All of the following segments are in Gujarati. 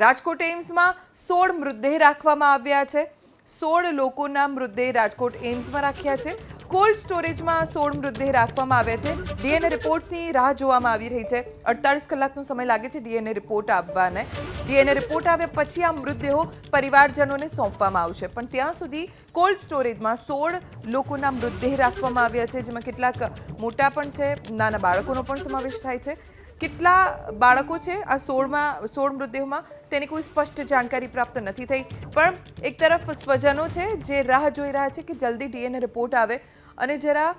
રાજકોટ એમ્સમાં સોળ મૃતદેહ રાખવામાં આવ્યા છે. સોળ લોકોના મૃતદેહ રાજકોટ એમ્સમાં રાખ્યા છે. કોલ્ડ સ્ટોરેજમાં સોળ મૃતદેહ રાખવામાં આવ્યા છે. ડીએનએ રિપોર્ટ્સની રાહ જોવામાં આવી રહી છે. અડતાલીસ કલાકનો સમય લાગે છે ડીએનએ રિપોર્ટ આવવાને ડીએનએ રિપોર્ટ આવ્યા પછી આ મૃતદેહો પરિવારજનોને સોંપવામાં આવશે. પણ ત્યાં સુધી કોલ્ડ સ્ટોરેજમાં સોળ લોકોના મૃતદેહ રાખવામાં આવ્યા છે, જેમાં કેટલાક મોટા પણ છે, નાના બાળકોનો પણ સમાવેશ થાય છે. કેટલા બાળકો છે આ સોળમાં, સોળ મૃતદેહોમાં તેની કોઈ સ્પષ્ટ જાણકારી પ્રાપ્ત નથી થઈ. પણ એક તરફ સ્વજનો છે જે રાહ જોઈ રહ્યા છે કે જલ્દી ડીએનએ રિપોર્ટ આવે અને જરા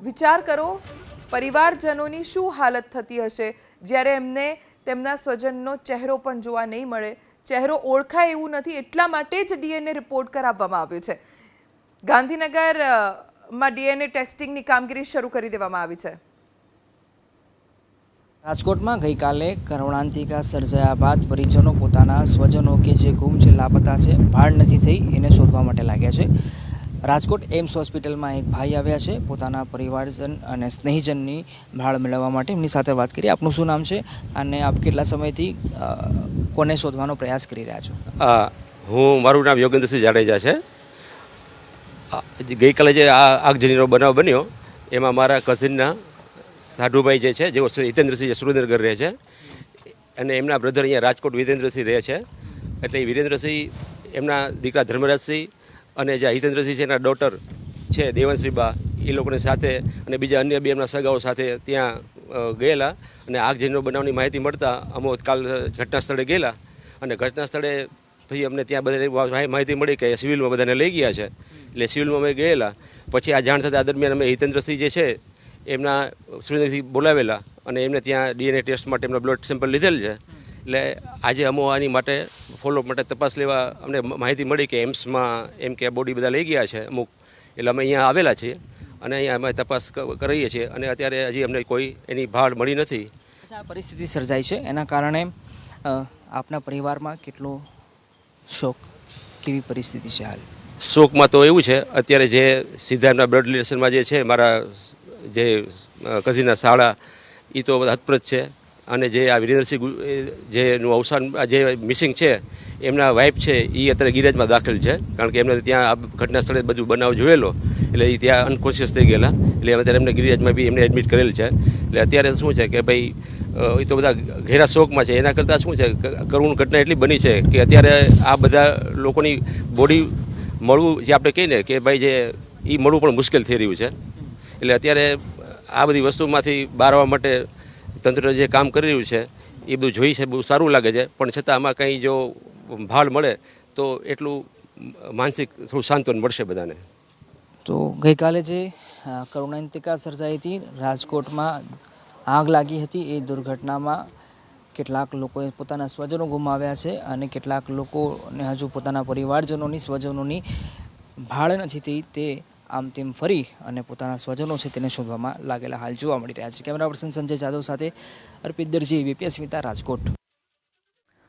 વિચાર કરો, પરિવારજનોની શું હાલત થતી હશે? જ્યારે એમને તેમના સ્વજનનો ચહેરો પણ જોવા નહીં મળે. ચહેરો ઓળખાય એવું નથી. એટલા માટે જ ડીએનએ રિપોર્ટ કરાવવામાં આવ્યો છે. ગાંધીનગરમાં ડીએનએ ટેસ્ટિંગની કામગીરી શરૂ કરી દેવામાં આવી છે. રાજકોટમાં ગઈકાલે કરુણાંતિકા સર્જાયા બાદ પરિજનો પોતાના સ્વજનો કે જે ગુમ છે, લાપતા છે ભાડ નથી થઈ એને શોધવા માટે લાગ્યા છે. રાજકોટ એમ્સ હોસ્પિટલમાં એક ભાઈ આવ્યા છે. પોતાના પરિવારજન અને સ્નેહીજનની ભાળ મેળવવા માટે એમની સાથે વાત કરી. આપનું શું નામ છે અને આપ કેટલા સમયથી કોને શોધવાનો પ્રયાસ કરી રહ્યા છો? હા, મારું નામ યોગેન્દ્રસિંહ જાડેજા છે. ગઈકાલે જે આ આગજનીનો બનાવ બન્યો, એમાં મારા કઝિનના સાઢુભાઈ જે છે, જેઓ હિતેન્દ્રસિંહ સુરેન્દ્રનગર રહે છે, અને એમના બ્રધર અહીંયા રાજકોટ વિરેન્દ્રસિંહ રહે છે. એટલે વિરેન્દ્રસિંહ, એમના દીકરા ધર્મરાજસિંહ અને જે હિતેન્દ્રસિંહ છે, એના ડોટર છે, દેવંશ્રીબા, એ લોકોની સાથે અને બીજા અન્ય બે એમના સગાઓ સાથે ત્યાં ગયેલા. અને આગજનો બનાવની માહિતી મળતા અમો કાલ ઘટના સ્થળે ગયેલા. અને ઘટના સ્થળે પછી અમને ત્યાં બધા માહિતી મળી કે સિવિલમાં બધાને લઈ ગયા છે. એટલે સિવિલમાં અમે ગયેલા. પછી આ જાણ થતાં દરમિયાન અમે હિતેન્દ્રસિંહ જે છે એમના સુરેન્દ્રસિંહ બોલાવેલા અને એમને ત્યાં ડીએનએ ટેસ્ટ માટે એમના બ્લડ સેમ્પલ લીધેલ છે. એટલે આજે અમો આની માટે ફોલોઅપ માટે તપાસ લેવા અમને માહિતી મળી કે એમ્સમાં એમ કે બોડી બધા લઈ ગયા છે અમુક. એટલે અમે અહીંયા આવેલા છીએ અને અહીંયા અમે તપાસ કરીએ છીએ અને અત્યારે હજી અમને કોઈ એની ભાળ મળી નથી. આ પરિસ્થિતિ સર્જાઈ છે. એના કારણે આપના પરિવારમાં કેટલો શોક કેવી પરિસ્થિતિ છે હાલ? શોકમાં તો એવું છે. અત્યારે જે સિદ્ધાર્થના બ્લડ રિલેશનમાં જે છે મારા જે કઝીના શાળા એ તો હતપ્રત છે. અને જે આ વિરેન્દ્રસિંહ જેનું અવસાન જે મિસિંગ છે, એમના વાઇફ છે એ અત્યારે ગિરેજમાં દાખલ છે. કારણ કે એમને ત્યાં આ ઘટના સ્થળે બધું બનાવ જોયેલો. એટલે એ ત્યાં અનકોન્શિયસ થઈ ગયેલા. એટલે અત્યારે એમને ગિરિરાજમાં બી એમને એડમિટ કરેલ છે. એટલે અત્યારે શું છે કે ભાઈ એ તો બધા ઘેરા શોકમાં છે. એના કરતાં શું છે કરુણ ઘટના એટલી બની છે કે અત્યારે આ બધા લોકોની બોડી મળવું, જે આપણે કહીએ ને કે ભાઈ જે એ મળવું પણ મુશ્કેલ થઈ રહ્યું છે. એટલે અત્યારે આ બધી વસ્તુમાંથી બહાર આવવા માટે તંત્ર જે કામ કરી રહ્યું છે, એ બધું જોઈ છે, બહુ સારું લાગે છે. પણ છતાં આમાં કંઈ જો ભાળ મળે, તો એટલું માનસિક થોડું સાંત્વન મળશે બધાને. તો ગઈકાલે જે કરુણાંતિકા સર્જાઈ હતી, રાજકોટમાં આગ લાગી હતી. એ દુર્ઘટનામાં કેટલાક લોકોએ પોતાના સ્વજનો ગુમાવ્યા છે અને કેટલાક લોકોને હજુ પોતાના પરિવારજનોની, સ્વજનોની ભાળ નથી થઈ તે આમ તેમ ફરી અને પોતાના સ્વજનો છે તેને શોધવામાં લાગેલા હાલ જોવા મળી રહ્યા છે. કેમેરા પર્સન સંજય જાદવ સાથે અર્પિત દરજી બીપીએસ સ્મિતા રાજકોટ.